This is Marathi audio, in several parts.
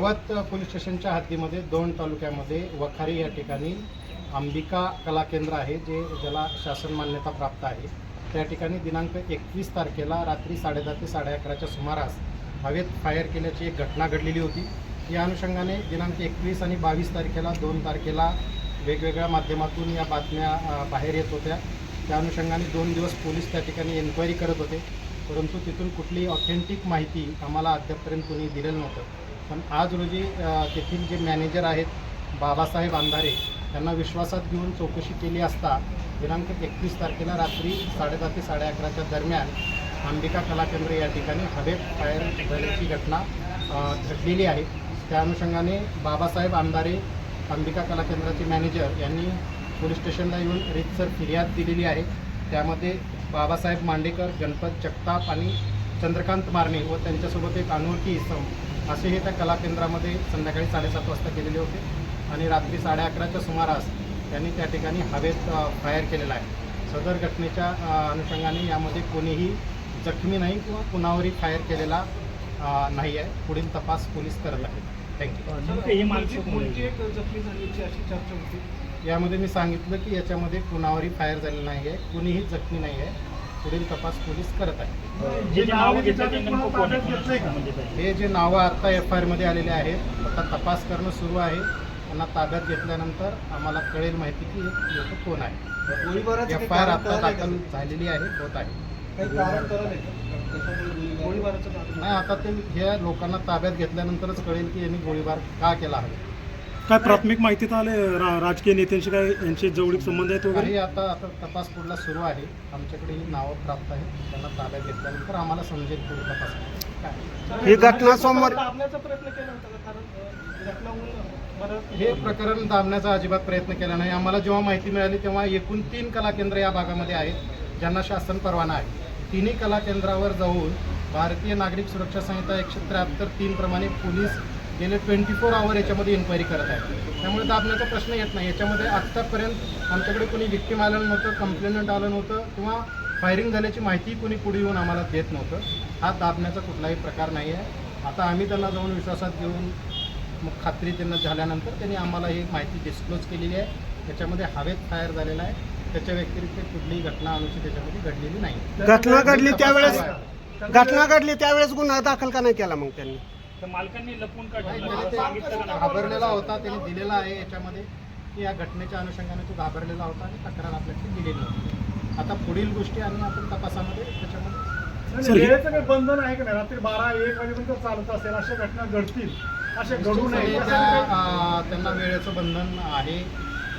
यवत पोलीस स्टेशनच्या हद्दीमध्ये दोन तालुक्यामध्ये वखारी या ठिकाणी अंबिका कला केंद्र आहे जे ज्याला शासन मान्यता प्राप्त आहे. त्या ठिकाणी दिनांक एकवीस तारखेला रात्री साडेदहा ते साडे अकराच्या सुमारास हवेत फायर केल्याची एक घटना घडलेली होती. या अनुषंगाने दिनांक एकवीस आणि बावीस तारखेला दोन तारखेला वेगवेगळ्या माध्यमातून या बातम्या बाहेर येत होत्या. त्या अनुषंगाने दोन दिवस पोलीस त्या ठिकाणी एन्क्वायरी करत होते. परंतु तिथून कुठलीही ऑथेंटिक माहिती आम्हाला अद्यापपर्यंत कोणी दिलेलं नव्हतं. पण आज रोजी तेथील जे मॅनेजर आहेत बाबासाहेब अंधारे त्यांना विश्वासात घेऊन चौकशी केली असता दिनांक एकतीस तारखेला रात्री साडेदहा ते साडे अकराच्या दरम्यान अंबिका कला केंद्र या ठिकाणी हवेत फायर झाल्याची घटना घडलेली आहे. त्या अनुषंगाने बाबासाहेब अंधारे अंबिका कला केंद्राचे मॅनेजर यांनी पोलीस स्टेशनला येऊन रीतसर फिर्याद दिलेली आहे. त्यामध्ये बाबासाहेब मांडेकर गणपत जगताप आणि चंद्रकांत मारणे व त्यांच्यासोबत एक अनोळखी इसम असे हे त्या कला केंद्रामध्ये संध्याकाळी साडेसात वाजता गेलेले होते. आणि रात्री साडे अकराच्या सुमारास त्यांनी त्या ठिकाणी हवेत फायर केलेला आहे. सदर घटनेच्या अनुषंगाने यामध्ये कोणीही जखमी नाही किंवा कुणावरही फायर केलेला नाही आहे. पुढील तपास पोलीस करत आहेत. थँक्यू नेमकं हे माणसं कोण मुलगी आहे? एक जखमी झाल्याची अशी चर्चा होती? यामध्ये मी सांगितलं की याच्यामध्ये कुणावरही फायर झालेलं नाही आहे कुणीही जखमी नाही आहे पुढील तपास पोलीस करत आहे जे जे नावं घेतलं ते पुन्हा नेमकं कोण आहे? ताब्यात घेतलंय का? संबंधित आहे. हे जे नावं आत्ता एफ आय आरमध्ये आलेले आहेत आता तपास करणं सुरू आहे त्यांना ताब्यात घेतल्यानंतर आम्हाला कळेल माहिती की हे लोक कोण आहे एफ आय आर आता? दाखल झालेली आहे होत आहे नाही आता ते ह्या लोकांना ताब्यात घेतल्यानंतरच कळेल की यांनी गोळीबार का केला आहे काय प्राथमिक माहितीत आले रा- राजकीय नेत्यांशी काय यांचे जवळीक संबंध आहेत वगैरे? काही आता आता तपास पुढला सुरू आहे. आमच्याकडे ही नावं प्राप्त आहेत. त्यांना ताब्यात घेतल्यानंतर आम्हाला समजेल पुढे तपास काय. ही घटना सोमवार- दाबण्याचा प्रयत्न केला होता का? कारण अ, घटना होऊन बरं हे प्रकरण दाबण्याचा अजिबात प्रयत्न केला नाही. आम्हाला जेव्हा माहिती मिळाली तेव्हा एकूण तीन कला केंद्र या भागामध्ये आहेत ज्यांना शासन परवाना आहे. तिन्ही कला केंद्रावर जाऊन भारतीय नागरिक सुरक्षा संहिता एकशे त्र्याहत्तर तीन प्रमाणे पोलीस गेले ट्वेंटी फोर आवर याच्यामध्ये इन्क्वायरी करत आहेत. त्यामुळे दाबण्याचा प्रश्न येत नाही. याच्यामध्ये आत्तापर्यंत आमच्याकडे कोणी विक्टीम आलं नव्हतं कंप्लेनंट आलं नव्हतं किंवा फायरिंग झाल्याची माहिती कोणी पुढे येऊन आम्हाला देत नव्हतं. हा दाबण्याचा कुठलाही प्रकार नाही आहे आता आम्ही त्यांना जाऊन विश्वासात घेऊन मग खात्री त्यांना झाल्यानंतर त्यांनी आम्हाला ही माहिती डिस्क्लोज केलेली आहे. त्याच्यामध्ये हवेत फायर झालेला आहे. त्याच्या व्यतिरिक्त कुठलीही घटना अनुचित त्याच्यामध्ये घडलेली नाही. घटना घडली त्यावेळेस घटना घडली त्यावेळेस गुन्हा दाखल का नाही केला मग त्यांनी? तर मालकांनी लपून का ठेवलं? त्याने सांगितलं का? घाबरलेला होता त्याने दिलेला आहे याच्यामध्ये. की या घटनेच्या अनुषंगाने तो घाबरलेला होता आणि तक्रार आपल्याकडे दिलेली होती. आता पुढील गोष्टी आणि आपण तपासामध्ये त्याच्यामध्ये? हे- वेळेचं काही बंधन आहे का नाही? रात्री बारा एक वाजेपर्यंत चालत असेल अशा घटना घडतील. अशा घडू नये. असं त्यांना वेळेचं बंधन आहे.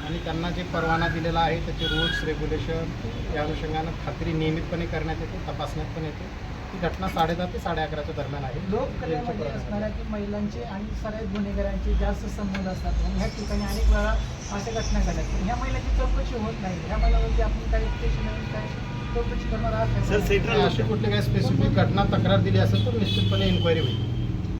आणि त्यांना जे परवाना दिलेला आहे त्याचे रूल्स रेग्युलेशन या अनुषंगानं खात्री नियमितपणे करण्यात येते तपासण्यात पण येते. ही घटना साडेदहा ते साडे अकराच्या दरम्यान आहे. लोककलेमध्ये असणाऱ्या की महिलांचे आणि सगळ्यात गुन्हेगारांचे जास्त संबंध असतात. आणि ह्या ठिकाणी अनेक वेळा अशा घटना घडतात. पण ह्या महिलांची चौकशी होत नाही. ह्या महिलांवरती आपण काही स्टेशन काय चौकशी करणार आहात? अशी कुठली काही स्पेसिफिक घटना तक्रार दिली असेल तर निश्चितपणे इन्क्वायरी होईल.